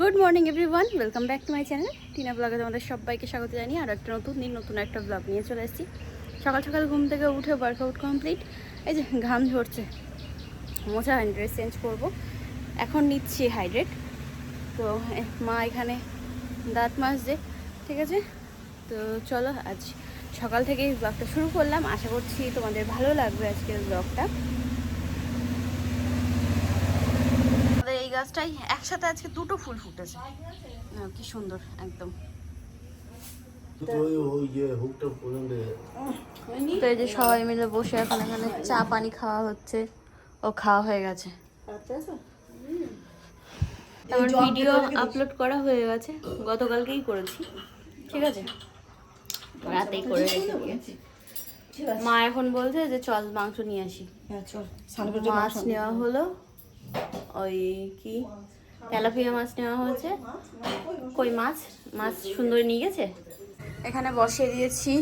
Good morning everyone welcome back to my channel Tina ব্লগে তোমাদের সবাইকে স্বাগত জানিয়ে আর একটা নতুন দিন, নতুন একটা ব্লগ নিয়ে চলে এসেছি। সকাল সকাল ঘুম থেকে উঠে ওয়ার্কআউট কমপ্লিট এই যে ঘাম ঝরছে। মোছা হয়নি ড্রেস চেঞ্জ করব। এখন নিচ্ছি হাইড্রেট তো মা এখানে দাঁত মাজছে, ঠিক আছে? তো চলো আজ সকাল থেকেই ব্লগটা শুরু করলাম। আশা করছি তোমাদের ভালো লাগবে আজকের ব্লগটা আমাদের এই গাছটাই একসাথে আজকে দুটো ফুল ফুটেছে। কি সুন্দর একদম। তো এই যে সবাই মিলে বসে এখন এখানে চা পানি খাওয়া হচ্ছে। ও খাওয়া হয়ে গেছে। আমার ভিডিও আপলোড করা হয়ে গেছে। গতকালকেই করেছি। ঠিক আছে? রাতেই করে রেখে দিয়েছি। মা এখন বলছে যে চল মাংস নিয়ে আসি। মাছ নেওয়া হলো। ওই কি? তেলাপিয়া মাছ নেওয়া হয়েছে। কই মাছ? মাছ সুন্দর নিয়ে গেছে? এখানে বসিয়ে দিয়েছি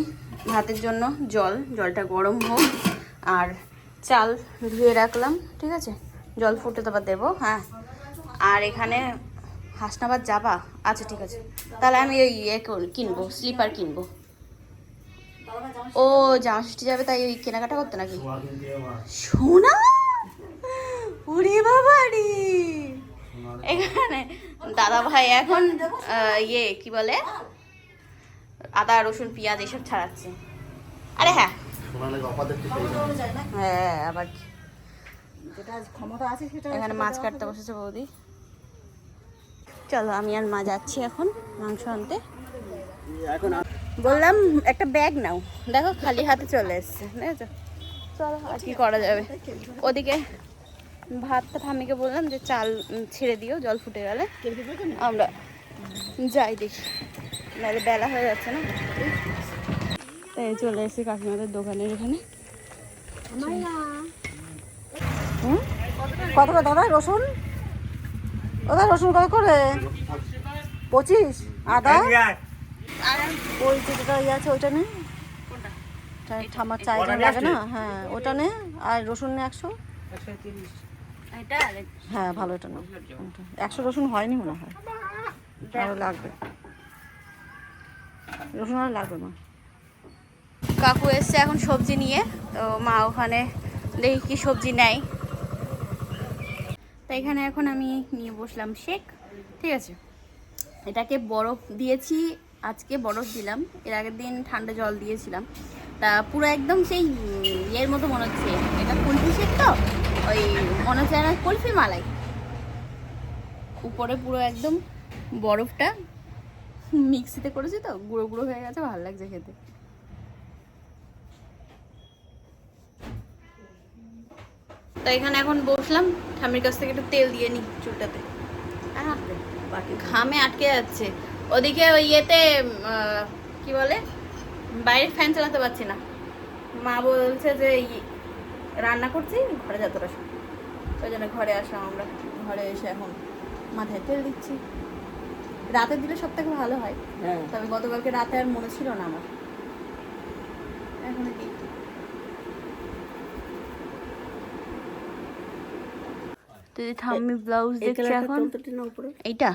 ভাতের জন্য জল। জলটা গরম হোক। আর চাল ধুয়ে রাখলাম, ঠিক আছে? জল ফুটে তারপর দেবো হ্যাঁ। আর এখানে হাসনাবাদ যাবা? আচ্ছা ঠিক আছে। তাহলে আমি ওই ইয়ে কিনবো, স্লিপার কিনবো। ও জামা যাবে, তাই ওই কেনাকাটা করতে নাকি? সোনা? ওরে বাবা রে এখানে দাদা ভাই এখন ইয়ে কি বলে? আদা রসুন পেঁয়াজ এসব ছাড়াচ্ছে। আরে হ্যাঁ। হ্যাঁ আবার কি? ক্ষমতা আছে এখানে মাছ কাটতে বসেছে বৌদি। চলো আমি আর মা যাচ্ছি এখন মাংস আনতে। বললাম একটা ব্যাগ নাও। দেখো খালি হাতে চলে এসছে দেখেছ চলো আর কি করা যাবে? ওদিকে ভাতটা ঠাম্মিকে বললাম যে চাল ছেড়ে দিও জল ফুটে গেলে। আমরা যাই দেখি। নাহলে বেলা হয়ে যাচ্ছে না। তাই চলে এসেছি কাকিমাদের দোকানের এখানে? কত করে? দাদা রসুন? দাদা রসুন কত করে? পঁচিশ? আদা? ওই যেটা ইয়ে আছে ওইটা নে। ওটা ঠাম্মার চাই লাগে না? হ্যাঁ ওটা নে। আর রসুন নে একশো। এটা হ্যাঁ ভালো এটা না একশো রসুন হয়নি মনে হয়। আরও লাগবে। রসুন আর লাগবে না। কাকু এসছে এখন সবজি নিয়ে তো মা ওখানে দেখি কি সবজি নেয়। তো এখানে এখন আমি নিয়ে বসলাম শেক ঠিক আছে? এটাকে বরফ দিয়েছি আজকে বরফ দিলাম। এর আগের দিন ঠান্ডা জল দিয়েছিলাম। তা পুরো একদম সেই ইয়ের মতো মনে হচ্ছে। এটা কুলফি শেক তো? ওই মনে হচ্ছে না কুলফি মালাই। উপরে পুরো একদম বরফটা মিক্সিতে করেছি তো গুঁড়ো গুঁড়ো হয়ে গেছে ভালো লাগছে খেতে। তো এখানে এখন বসলাম ঠাম্মির কাছ থেকে একটু তেল দিয়ে নি চুলটাতে। বাকি ঘামে আটকে যাচ্ছে। ওদিকে ওই ইয়েতে কি বলে? বাইরে ফ্যান চালাতে পারছি না। মা বলছে যে রান্না করছি ঘরে যতটা ওই জন্য ঘরে আসলাম আমরা। ঘরে এসে এখন মাথায় তেল দিচ্ছি। রাতে দিলে সব থেকে ভালো হয়। হ্যাঁ। তবে গতকালকে রাতে আর মনে ছিল না আমার। এখন তুই থাম্মি ব্লাউজ দেখছি এখন। এইটা?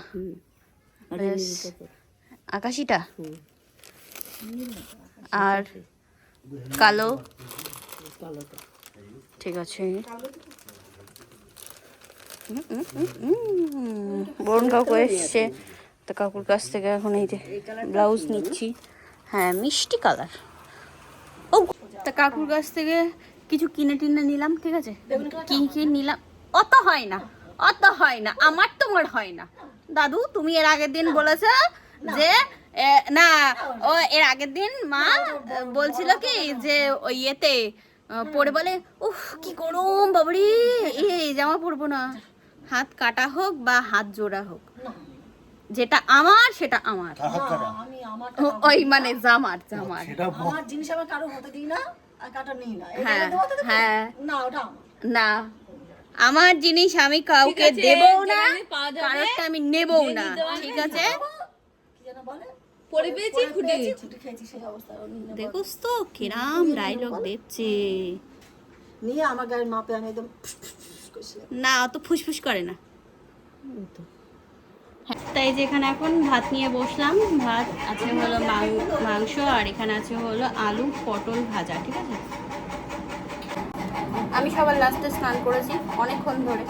আকাশিটা? আর কালো? ঠিক আছে। বরুণ কাকু এসছে। তো কাকুর কাছ থেকে এখন এই যে ব্লাউজ নিচ্ছি। হ্যাঁ মিষ্টি কালার। ও তা কাকুর কাছ থেকে কিছু কিনে টিনে নিলাম ঠিক আছে? কি কি নিলাম। অত হয় না অত হয় না আমার তোমার হয় না। দাদু তুমি এর আগের দিন বলেছ যে না ও এর আগের দিন মা বলছিল কি যে ওই ইয়েতে পরে বলে উফ কি গরম বাবরি এই জামা পরবো না। হাত কাটা হোক বা হাত জোড়া হোক যেটা আমার সেটা আমার। আমি আমার ও- ওই মানে জামার জামার। আমার জিনিস আমার কারও হতে দিই না কাটা নিই না। হ্যাঁ? হ্যাঁ। না ওটা আমার। না আমার জিনিস আমি কাউকে দেবও না কারোরটা আমি নেবও না। ঠিক আছে? কি যেন বলে? পরে পেয়েছি গেছে দেখোস তো কিরাম ডায়লগ দিচ্ছে নিয়ে আমার গায়ের মাপে আমি একদম। না অত ফুসফুস করে না। হ্যাঁ, তাই যে এখানে এখন ভাত নিয়ে বসলাম। ভাত আছে হলো মাংস আর এখানে আছে হলো আলু পটল ভাজা ঠিক আছে? আমি সবার লাস্টে স্নান করেছি অনেকক্ষণ ধরে।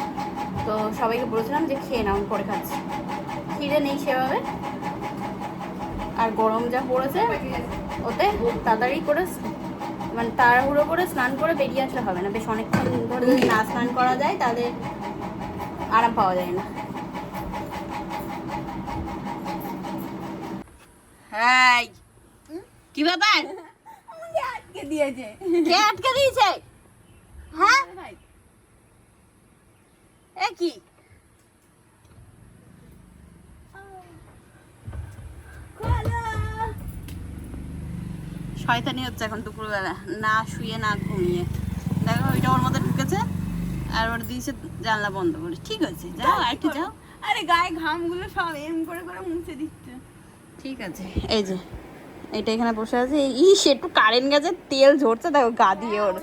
তো সবাইকে বলেছিলাম যে খেয়ে নাও পরে খাচ্ছি। খিদে নেই সেভাবে। আর গরম যা পড়েছে ওতে তাড়াতাড়ি করে মানে তাড়াহুড়ো করে স্নান করে বেরিয়ে আসলে হবে না। বেশ অনেকক্ষণ ধরে যদি না স্নান করা যায় তাহলে আরাম পাওয়া যায় না। হ্যাঁ কি ব্যাপার? আটকে দিয়েছে। কে আটকে দিয়েছে? হ্যাঁ? এ কি? শয়তানি হচ্ছে এখন দুপুরবেলা। না শুয়ে না ঘুমিয়ে। দেখো ওইটা ওর মধ্যে ঢুকেছে আর ওর দিয়েছে জানলা বন্ধ করে। ঠিক আছে যাও আর একটু যাও। আরে গায়ে ঘামগুলো সব এম করে করে মুছে দিচ্ছে। ঠিক আছে এই যে এটা এখানে বসে আছে। ইস একটু কারেন্ট গেছে তেল ঝরছে দেখো গা দিয়ে ওর।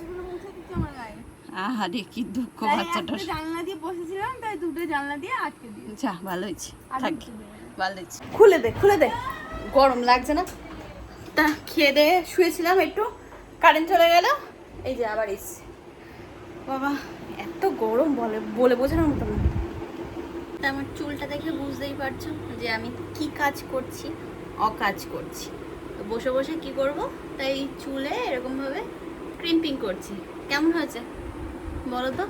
আমার গায়ে। আহারে কি দুঃখ একটা জানলা দিয়ে বসেছিলাম তাই দুটো জানলা দিয়ে আটকে দিয়েছে। যা ভালো হয়েছে। থাক ভালো হয়েছে। খুলে দে খুলে দে। গরম লাগছে না? তা খেয়ে দিয়ে শুয়েছিলাম একটু। কারেন্ট চলে গেল। এই যে আবার এসছে। বাবা, এত গরম বলে বলে বোঝানোর মতো না। আমার চুলটা দেখে বুঝতেই পারছ যে আমি কি কাজ করছি, অকাজ করছি। তো বসে বসে কি করব? তাই চুলে এরকমভাবে ক্রিম্পিং করছি। কেমন হয়েছে? বলো তো।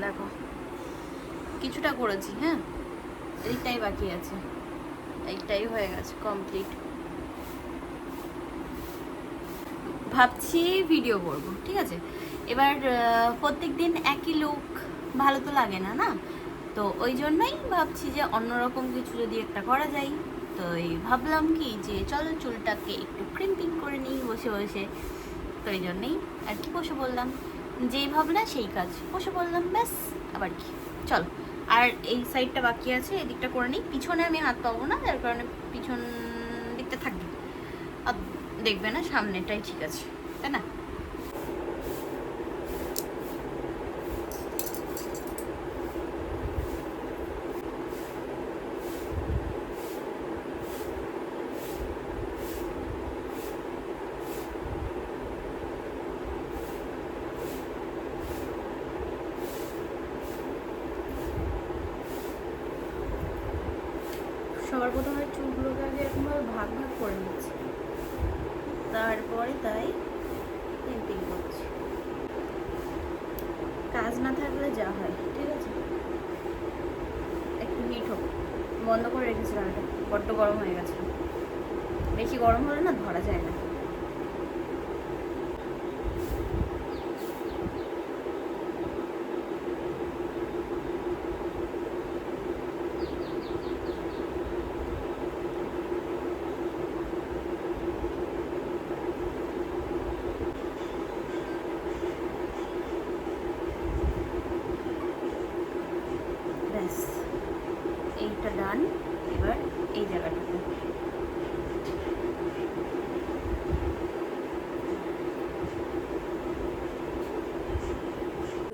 দেখো, কিছুটা করেছি হ্যাঁ? এদিকটাই বাকি আছে। এইটাই হয়ে গেছে কমপ্লিট ভাবছি ভিডিও করব, ঠিক আছে? এবার প্রত্যেক দিন একই লুক ভালো তো লাগে না না? তো ওই জন্যই ভাবছি যে অন্যরকম কিছু যদি একটা করা যায় তো এই ভাবলাম কি যে চলো চুলটাকে একটু ক্রিম্পিং করে নিই বসে বসে। তো এই জন্যই আর কি বসে বললাম। যেই ভাবনা সেই কাজ। বসে বললাম, ব্যাস, আবার কি? চলো। আর এই সাইডটা বাকি আছে, এদিকটা করে নিই। পিছনে আমি হাত পাবো না, যার কারণে পিছন দেখবে না সামনেটাই ঠিক আছে তাই না সবার প্রথমে চুলগুলোকে আগে এরকমভাবে ভাগ ভাগ করে নিচ্ছি তারপরে তাই পেন্টিং করছি কাজ না থাকলে যা হয়, ঠিক আছে? একটু হিট হোক। বন্ধ করে রেখেছিলাম এটা, বড্ড গরম হয়ে গেছে। বেশি গরম হলে না ধরা যায় না ব্যাস এইটা ডান এবার এই জায়গাটাতে।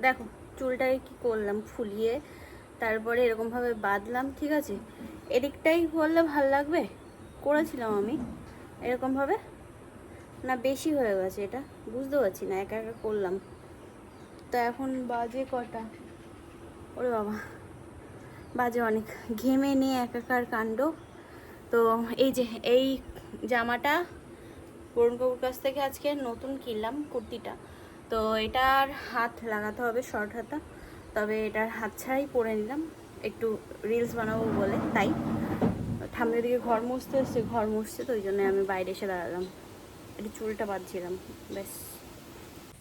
দেখো চুলটাকে কি করলাম, ফুলিয়ে তারপরে এরকমভাবে বাঁধলাম, ঠিক আছে? এদিকটাই করলে ভালো লাগবে? করেছিলাম আমি। এরকমভাবে? না, বেশি হয়ে গেছে এটা? বুঝতে পারছি না, একা একা করলাম। তো এখন বাজে কটা? ওরে বাবা। বাজে অনেক। ঘেমে নিয়ে একাকার কাণ্ড। তো এই যে, এই জামাটা বরুণ কাকুর কাছ থেকে আজকে নতুন কিনলাম কুর্তিটা। তো এটার হাত লাগাতে হবে, শর্ট হাতা। তবে এটার হাত ছাড়াই পরে নিলাম। একটু রিলস বানাবো বলে, তাই। ঠাম্মির দিকে ঘর মুছতে এসছে ঘর মুছছে, তো ওই জন্য আমি বাইরে এসে দাঁড়ালাম। একটু চুলটা বাঁধছিলাম, ব্যাস।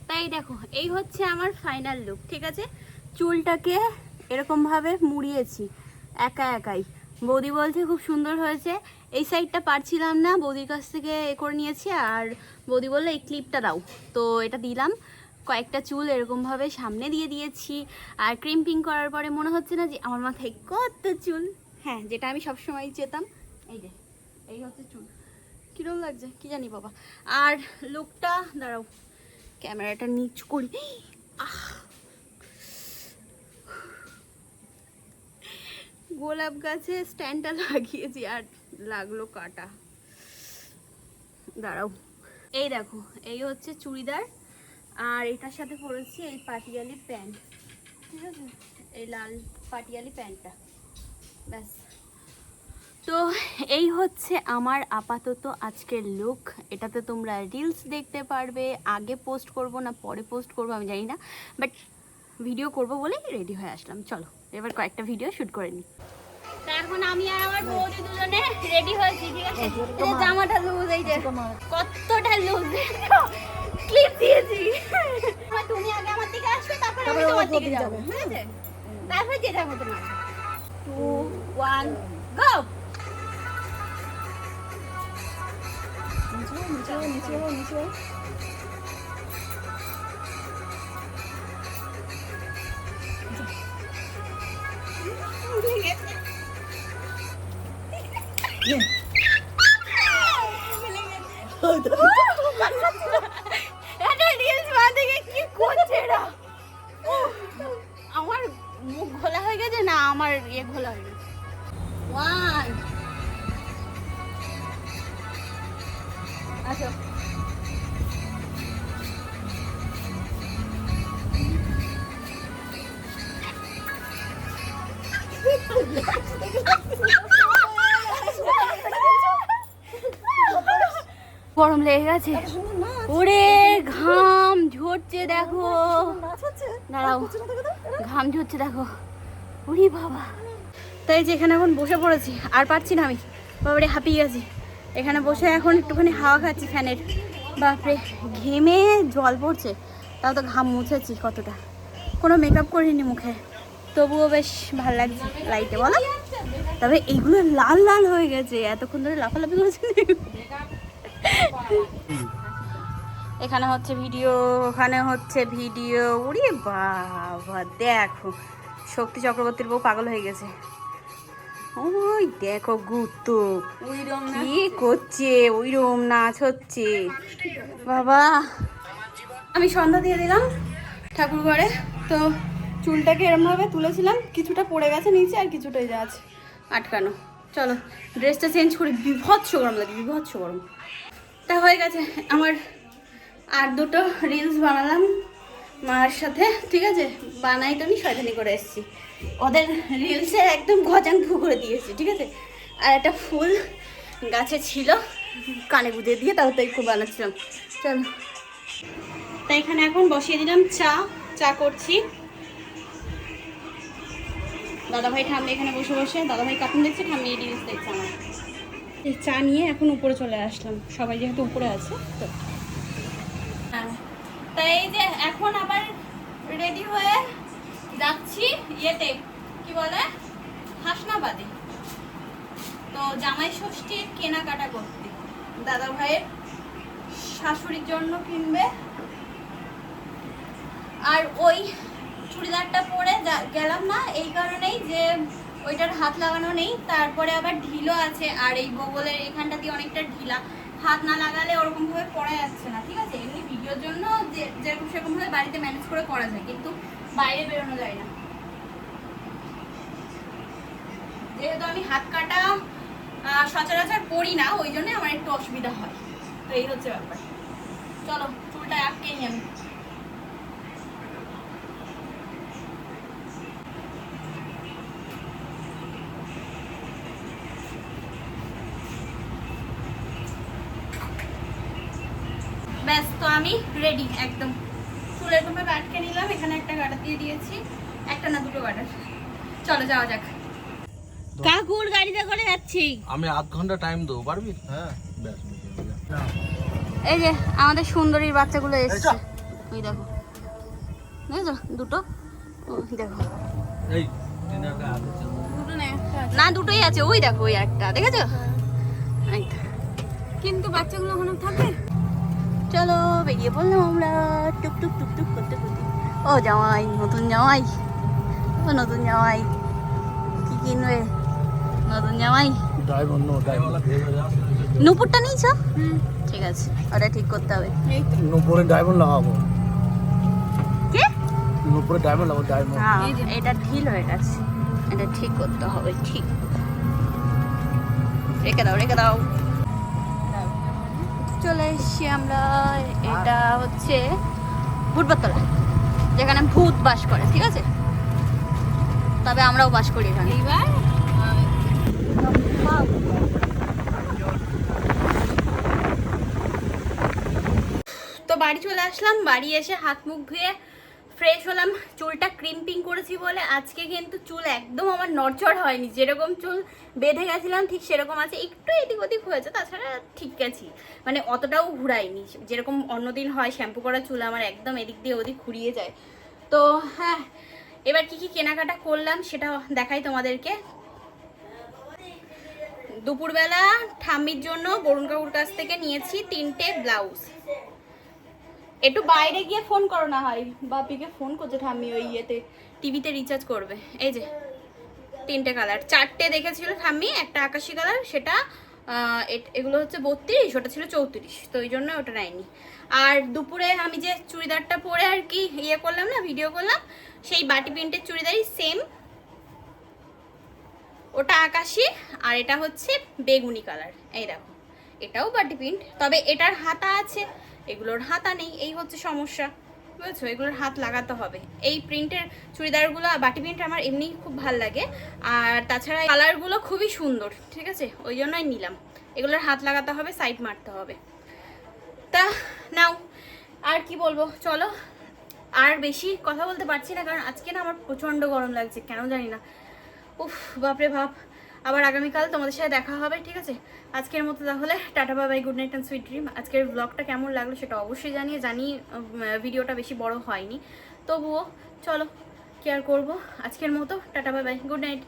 তাই দেখো, এই হচ্ছে আমার ফাইনাল লুক ঠিক আছে? চুলটাকে এরকমভাবে মুড়িয়েছি, একা একাই। বৌদি বলছে খুব সুন্দর হয়েছে। এই সাইডটা পারছিলাম না, বৌদির কাছ থেকে এ করে নিয়েছি আর বৌদি বলল, এই ক্লিপটা দাও। তো এটা দিলাম। কয়েকটা চুল এরকমভাবে সামনে দিয়ে দিয়েছি। আর ক্রিম্পিং করার পরে মনে হচ্ছে না যে আমার মাথায় কত চুল। হ্যাঁ যেটা আমি সবসময় চেতাম। এই যে, এই হচ্ছে চুল। কীরকম লাগছে, কি জানি বাবা। আর লুকটা দাঁড়াও, ক্যামেরাটা নিচু করি। আহ! গোলাপ গাছে স্ট্যান্ডটা লাগিয়েছি আর লাগল কাটা। দাঁড়াও। এই দেখো, এই হচ্ছে চুড়িদার আর এটার সাথে পরেছি এই পাটিয়ালি প্যান্ট। ঠিক আছে? এই লাল পাটিয়ালি প্যান্টটা। ব্যাস। তো এই হচ্ছে আমার আপাতত আজকের লুক এটাতে তোমরা রিলস দেখতে পারবে, আগে পোস্ট করব না, পরে পোস্ট করব আমি জানি না বাট ভিডিও করব বলেই রেডি হয়ে আসলাম। চলো। এবার কয়েকটা ভিডিও শুট করে নিই এখন আমি আর আমার বৌদি দুজনে রেডি হয়েছি ঠিক আছে? জামাটা লুজ এই যে কতটা লুজ ক্লিপ দিয়েছি। তুমি আগে আমার দিকে আসবে তারপর আমি তোমার দিকে যাব যাবে, ঠিক আছে? তারপর যেটা মতো না টু ওয়ান গো নিচে নিচে নিচে নিচে এটা রিলস গিয়ে কি করছে এরা? আমার মুখ ঘোলা হয়ে গেছে না, আমার ইয়ে ঘোলা হয়ে গেছে। গেছে ওরে, ঘাম ঝরছে দেখো। দাঁড়াও, ঘাম ঝরছে দেখো। উরি বাবা। তাই যে এখানে এখন বসে পড়েছি, আর পারছি না আমি। বাবারে, হাঁপিয়ে গেছি। এখানে বসে এখন একটুখানি হাওয়া খাচ্ছি ফ্যানের। বাপরে, ঘেমে জল পড়ছে। তাও তো ঘাম মুছেছি কতটা। কোনো মেকআপ করিনি মুখে। তবুও বেশ ভালো লাগছে লাইটে বলো। তবে এইগুলো লাল লাল হয়ে গেছে। এতক্ষণ ধরে লাফালাফি করেছি এখানে হচ্ছে ভিডিও ওখানে হচ্ছে ভিডিও। উড়ি বাবা দেখো। শক্তি চক্রবর্তীর বউ পাগল হয়ে গেছে। ওই দেখো গুতো কি করছে? ওই রকম নাচ হচ্ছে। বাবা। আমি সন্ধ্যা দিয়ে দিলাম ঠাকুর ঘরে। তো চুলটাকে এরমভাবে তুলেছিলাম। কিছুটা পড়ে গেছে নিচে আর কিছুটা এই যে আছে আটকানো। চলো ড্রেসটা চেঞ্জ করি। বিভৎস গরম লাগে বিভৎস গরম। তা হয়ে গেছে। আমার আর দুটো রিলস বানালাম মার সাথে, ঠিক আছে? বানাই তো আমি, শয়তানি করে এসেছি। ওদের রিলসে একদম গজাং ফু করে দিয়েছি, ঠিক আছে? আর একটা ফুল গাছে ছিল, কানে গুঁজে দিয়ে তাও তো একটু বানাচ্ছিলাম। চলো। তাই এখানে এখন বসিয়ে দিলাম চা চা করছি। দাদাভাই ঠাম্মি এখানে বসে বসে, দাদাভাই কার্টুন দেখছে, ঠাম্মি রিলস দেখছে আমার। চা নিয়ে এখন উপরে চলে আসলাম। সবাই যেহেতু উপরে আছে, তো। হ্যাঁ। তাই এই যে এখন আবার রেডি হয়ে যাচ্ছি ইয়েতে। কি বলে? হাসনাবাদে। তো জামাই ষষ্ঠীর কেনাকাটা করতে। দাদা ভাইয়ের শাশুড়ির জন্য কিনবে। আর ওই চুড়িদারটা পরে গেলাম না, এই কারণেই যে ওইটার হাত লাগানো নেই, তারপরে আবার ঢিলও আছে, আর এই বগলের এখানটা দিয়ে অনেকটা ঢিলা। হাত না লাগালে ওরকম ভাবে পরা যাচ্ছে না, ঠিক আছে? এমনি ভিডিওর জন্য যে, যেরকম সেরকম ভাবে বাড়িতে ম্যানেজ করে করা যায়, কিন্তু বাইরে বেরোনো যায় না। যেহেতু আমি হাত কাটা সচরাচর পরি না, ওই জন্য আমার একটু অসুবিধা হয়। তো এই হচ্ছে ব্যাপার। চলো, চুলটা আটকে নিই আমি ব্যাস তো আমি রেডি একদম। চুলের টুপে আটকে নিলাম এখানে একটা গাটা দিয়ে দিয়েছি একটা না দুটো গাটার চলো যাওয়া যাক। কাকুর গাড়িতে করে যাচ্ছি। আমি আধ ঘণ্টা টাইম দেবো পারবি? হ্যাঁ। এই যে আমাদের সুন্দরীর বাচ্চাগুলো এসছে। ওই দেখো। দেখেছ দুটো। ওই দেখো। চল। না একটা আছে। না দুটোই আছে ওই দেখো ওই একটা। দেখেছ? কিন্তু বাচ্চাগুলো ওখানে থাকবে? চলো বেরিয়ে পড়লাম আমরা। টুক টুক টুক টুক করতে করতে। ও জামাই নতুন জামাই। ও নতুন জামাই। কি কিনবে? নতুন জামাই। নুপুরটা নিয়েছ? ঠিক আছে ওটা ঠিক করতে হবে। নুপুরে ডায়মন্ড লাগাবো। কে? নুপুরে ডায়মন্ড লাগাবো ডায়মন্ড এটা ঢিল হয়ে গেছে। এটা ঠিক করতে হবে ঠিক। রেখে দাও রেখে দাও। চলে এসছি আমরা এটা হচ্ছে ভুটবাতলা যেখানে ভূত বাস করে ঠিক আছে? তবে আমরাও বাস করি এখানে। এইবার তো বাড়ি চলে আসলাম বাড়ি এসে হাত মুখ ধুয়ে ফ্রেশ হলাম। চুলটা ক্রিম্পিং করেছি বলে আজকে কিন্তু চুল একদম আমার নড়চড় হয়নি। যেরকম চুল বেঁধে গেছিলাম, ঠিক সেরকম আছে। একটু এদিক ওদিক হয়েছে, তাছাড়া ঠিক আছি মানে অতটাও ঘুরাইনি যেরকম অন্যদিন হয়, শ্যাম্পু করা চুল আমার একদম এদিক দিয়ে ওদিক ঘুরিয়ে যায়। তো হ্যাঁ এবার কি কি কেনাকাটা করলাম সেটা দেখাই তোমাদেরকে। দুপুরবেলা ঠাম্মির জন্য বরুণ কাকুর কাছ থেকে নিয়েছি তিনটে ব্লাউজ। একটু বাইরে গিয়ে ফোন করো না হয়। বাপিকে ফোন করছে ঠাম্মি ওই ইয়েতে, টিভিতে রিচার্জ করবে। এই যে, তিনটে কালার চারটে দেখেছিল ঠাম্মি, একটা আকাশি কালার সেটা এগুলো হচ্ছে বত্রিশ, ওটা ছিল চৌত্রিশ, তো ওই জন্য ওটা নেয়নি। আর দুপুরে আমি যে চুড়িদারটা পরে আর কি ইয়ে করলাম না ভিডিও করলাম, সেই বাটি প্রিন্টের চুড়িদারই সেম ওটা আকাশি, আর এটা হচ্ছে বেগুনি কালার এই দেখো, এটাও বাটি প্রিন্ট। তবে এটার হাতা আছে। এগুলোর হাতা নেই, এই হচ্ছে সমস্যা। বুঝেছ? এগুলোর হাত লাগাতে হবে। এই প্রিন্টের চুড়িদারগুলো বাটি প্রিন্ট আমার এমনি খুব ভালো লাগে। আর তাছাড়া কালারগুলো খুবই সুন্দর, ঠিক আছে? ওই জন্যই নিলাম। এগুলোর হাত লাগাতে হবে, সাইড মারতে হবে। তা, নাও, আর কি বলব? চলো। আর বেশি কথা বলতে পারছি না, কারণ আজকে না আমার প্রচণ্ড গরম লাগছে, কেন জানি না। উফ, বাপরে বাপ। আবার আগামীকাল তোমাদের সাথে দেখা হবে, ঠিক আছে? আজকের মতো তাহলে, tata Babai good night and sweet dream আজকের ব্লগটা কেমন লাগল সেটা অবশ্যই জানিয়ে জানি ভিডিওটা বেশি বড় হয়নি। তবুও, চলো কেয়ার করব। আজকের মতো, টাটা বাবাই গুড নাইট